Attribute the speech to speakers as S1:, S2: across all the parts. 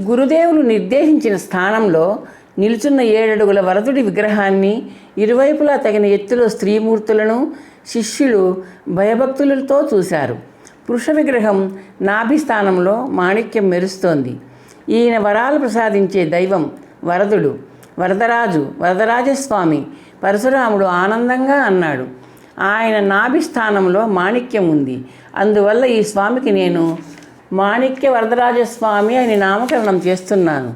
S1: గురుదేవులు నిర్దేశించిన స్థానంలో నిలుచున్న ఏడడుగుల వరదుడి విగ్రహాన్ని ఇరువైపులా తగిన ఎత్తులో స్త్రీమూర్తులను శిష్యులు భయభక్తులతో చూశారు. పురుష విగ్రహం నాభి స్థానంలో మాణిక్యం మెరుస్తోంది. ఈయన వరాలు ప్రసాదించే దైవం వరదుడు వరదరాజు వరదరాజస్వామి పరశురాముడు ఆనందంగా అన్నాడు. ఆయన నాభి స్థానంలో మాణిక్యం ఉంది. అందువల్ల ఈ స్వామికి నేను మాణిక్య వరదరాజస్వామి అని నామకరణం చేస్తున్నాను.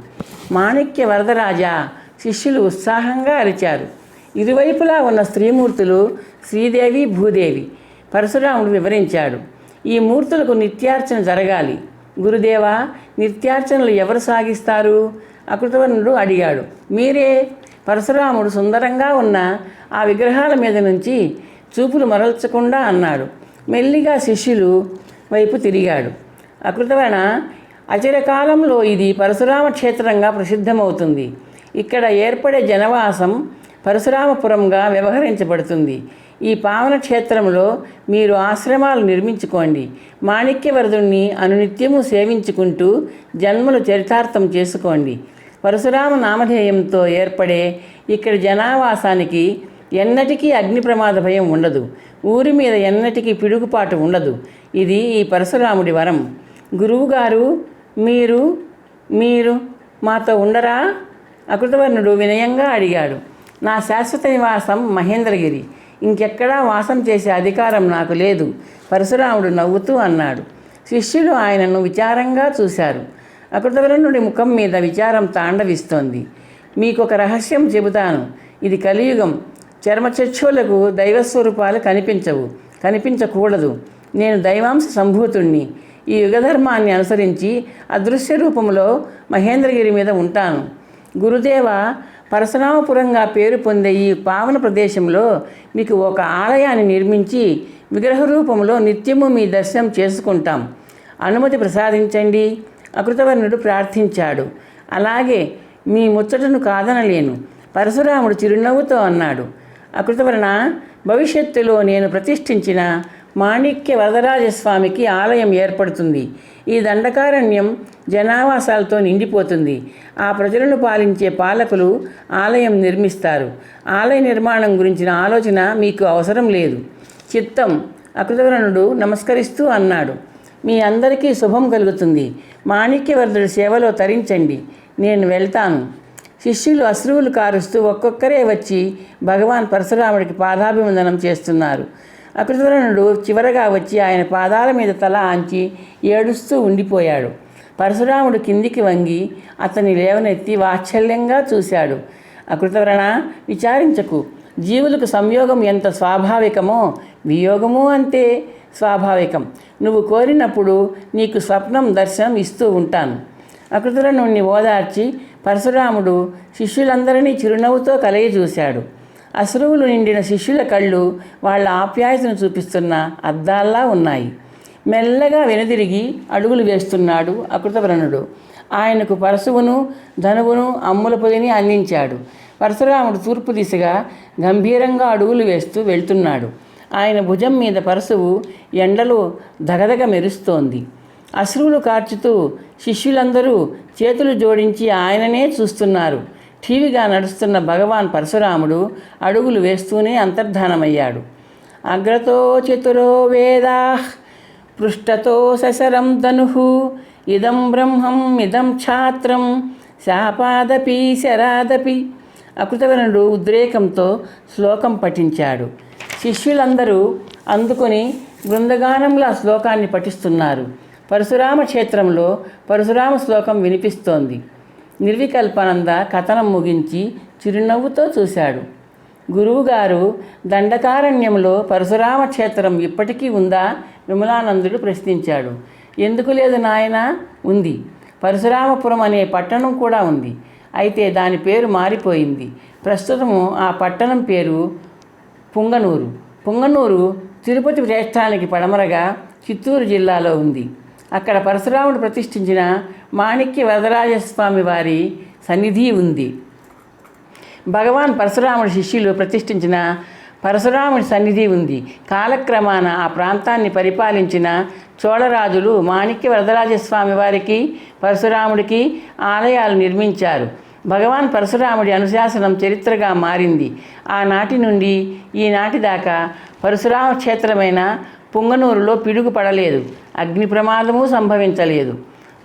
S1: మాణిక్య వరదరాజ శిష్యులు ఉత్సాహంగా అరిచారు. ఇరువైపులా ఉన్న స్త్రీమూర్తులు శ్రీదేవి భూదేవి పరశురాముడు వివరించాడు. ఈ మూర్తులకు నిత్యార్చన జరగాలి. గురుదేవా నిత్యార్చనలు ఎవరు సాగిస్తారు? అకృతవర్ణుడు అడిగాడు. మీరే. పరశురాముడు సుందరంగా ఉన్న ఆ విగ్రహాల మీద నుంచి చూపులు మరల్చకుండా అన్నాడు. మెల్లిగా శిష్యులు వైపు తిరిగాడు. అకృతవేణ అచిరకాలంలో ఇది పరశురామ క్షేత్రంగా ప్రసిద్ధమవుతుంది. ఇక్కడ ఏర్పడే జనవాసం పరశురామపురంగా వ్యవహరించబడుతుంది. ఈ పావన క్షేత్రంలో మీరు ఆశ్రమాలు నిర్మించుకోండి. మాణిక్యవరదుణ్ణి అనునిత్యము సేవించుకుంటూ జన్మలు చరితార్థం చేసుకోండి. పరశురామ నామధేయంతో ఏర్పడే ఇక్కడ జనావాసానికి ఎన్నటికీ అగ్ని ప్రమాద భయం ఉండదు. ఊరి మీద ఎన్నటికీ పిడుగుపాటు ఉండదు. ఇది ఈ పరశురాముడి వరం. గురువుగారు మీరు మీరు మాతో ఉండరా? అకృతవర్ణుడు వినయంగా అడిగాడు. నా శాశ్వత నివాసం మహేంద్రగిరి. ఇంకెక్కడా వాసం చేసే అధికారం నాకు లేదు. పరశురాముడు నవ్వుతూ అన్నాడు. శిష్యులు ఆయనను విచారంగా చూశారు. అకృతవర్ణుడి ముఖం మీద విచారం తాండవిస్తోంది. మీకు ఒక రహస్యం చెబుతాను. ఇది కలియుగం. చర్మచక్షులకు దైవస్వరూపాలు కనిపించవు. కనిపించకూడదు. నేను దైవాంశ సంభూతుణ్ణి. ఈ యుగధర్మాన్ని అనుసరించి అదృశ్య రూపంలో మహేంద్రగిరి మీద ఉంటాను. గురుదేవ పరశురామపురంగా పేరు పొందే ఈ పావన ప్రదేశంలో మీకు ఒక ఆలయాన్ని నిర్మించి విగ్రహ రూపంలో నిత్యము మీ దర్శనం చేసుకుంటాం. అనుమతి ప్రసాదించండి. అకృతవర్ణుడు ప్రార్థించాడు. అలాగే మీ ముచ్చటను కాదనలేను. పరశురాముడు చిరునవ్వుతో అన్నాడు. అకృతవర్ణ భవిష్యత్తులో నేను ప్రతిష్ఠించిన మాణిక్య వరదరాజస్వామికి ఆలయం ఏర్పడుతుంది. ఈ దండకారణ్యం జనావాసాలతో నిండిపోతుంది. ఆ ప్రజలను పాలించే పాలకులు ఆలయం నిర్మిస్తారు. ఆలయ నిర్మాణం గురించిన ఆలోచన మీకు అవసరం లేదు. చిత్తం అకృతవరణుడు నమస్కరిస్తూ అన్నాడు. మీ అందరికీ శుభం కలుగుతుంది. మాణిక్యవర్ధుడి సేవలో తరించండి. నేను వెళ్తాను. శిష్యులు అశ్రువులు కారుస్తూ ఒక్కొక్కరే వచ్చి భగవాన్ పరశురాముడికి పాదాభివందనం చేస్తున్నారు. అకృతవర్ణుడు చివరగా వచ్చి ఆయన పాదాల మీద తల ఆంచి ఏడుస్తూ ఉండిపోయాడు. పరశురాముడు కిందికి వంగి అతని లేవనెత్తి వాత్సల్యంగా చూశాడు. అకృతవ్రణ విచారించకు. జీవులకు సంయోగం ఎంత స్వాభావికమో వియోగము అంతే స్వాభావికం. నువ్వు కోరినప్పుడు నీకు స్వప్నం దర్శనం ఇస్తూ ఉంటాను. అకృతరణుణ్ణి ఓదార్చి పరశురాముడు శిష్యులందరినీ చిరునవ్వుతో కలయి చూశాడు అశ్రువులు నిండిన శిష్యుల కళ్ళు వాళ్ళ ఆప్యాయతను చూపిస్తున్న అద్దాల్లా ఉన్నాయి. మెల్లగా వెనుదిరిగి అడుగులు వేస్తున్నాడు అకృతవ్రణుడు ఆయనకు పరశువును ధనువును అమ్ముల పొదిని అందించాడు. పరశురాముడు తూర్పు దిశగా గంభీరంగా అడుగులు వేస్తూ వెళ్తున్నాడు. ఆయన భుజం మీద పరశువు ఎండలో దగదగ మెరుస్తోంది. అశ్రువులు కార్చుతూ శిష్యులందరూ చేతులు జోడించి ఆయననే చూస్తున్నారు. ఠీవిగా నడుస్తున్న భగవాన్ పరశురాముడు అడుగులు వేస్తూనే అంతర్ధానమయ్యాడు. అగ్రతో చతురో వేదా పృష్టతో ససరం ధను ఇదం బ్రహ్మం ఇదం ఛాత్రం శాపాదపి శరాదపి అకృతవరుడు ఉద్రేకంతో శ్లోకం పఠించాడు. శిష్యులందరూ అందుకొని బృందగానంలా శ్లోకాన్ని పఠిస్తున్నారు. పరశురామ క్షేత్రంలో పరశురామ శ్లోకం వినిపిస్తోంది. నిర్వికల్పానంద కథనం ముగించి చిరునవ్వుతో చూశాడు. గురువుగారు దండకారణ్యంలో పరశురామ క్షేత్రం ఇప్పటికీ ఉందా? విమలానందుడు ప్రశ్నించాడు. ఎందుకు లేదు నాయన? ఉంది. పరశురామపురం అనే పట్టణం కూడా ఉంది. అయితే దాని పేరు మారిపోయింది. ప్రస్తుతము ఆ పట్టణం పేరు పుంగనూరు. పుంగనూరు తిరుపతి శ్రేష్ఠానికి పడమరగా చిత్తూరు జిల్లాలో ఉంది. అక్కడ పరశురాముడు ప్రతిష్ఠించిన మాణిక్య వరదరాజస్వామి వారి సన్నిధి ఉంది. భగవాన్ పరశురాముడి శిష్యులు ప్రతిష్ఠించిన పరశురాముడి సన్నిధి ఉంది. కాలక్రమాన ఆ ప్రాంతాన్ని పరిపాలించిన చోళరాజులు మాణిక్య వరదరాజస్వామి వారికి పరశురాముడికి ఆలయాలు నిర్మించారు. భగవాన్ పరశురాముడి అనుశాసనం చరిత్రగా మారింది. ఆనాటి నుండి ఈనాటి దాకా పరశురామ క్షేత్రమైన పుంగనూరులో పిడుగు పడలేదు అగ్ని ప్రమాదము సంభవించలేదు.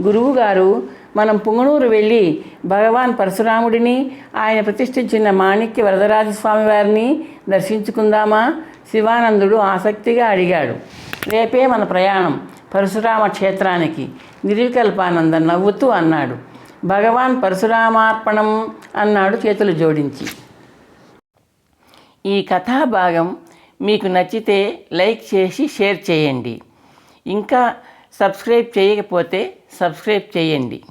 S1: గురువుగారు మనం పుంగనూరు వెళ్ళి భగవాన్ పరశురాముడిని ఆయన ప్రతిష్ఠించిన మాణిక్య వరదరాజస్వామి వారిని దర్శించుకుందామా? శివానందుడు ఆసక్తిగా అడిగాడు. రేపే మన ప్రయాణం పరశురామ క్షేత్రానికి. నిర్వికల్పానంద నవ్వుతూ అన్నాడు. భగవాన్ పరశురామార్పణం అన్నాడు చేతులు జోడించి. ఈ కథాభాగం మీకు నచ్చితే లైక్ చేసి షేర్ చేయండి. ఇంకా సబ్స్క్రైబ్ చేయకపోతే సబ్స్క్రైబ్ చేయండి.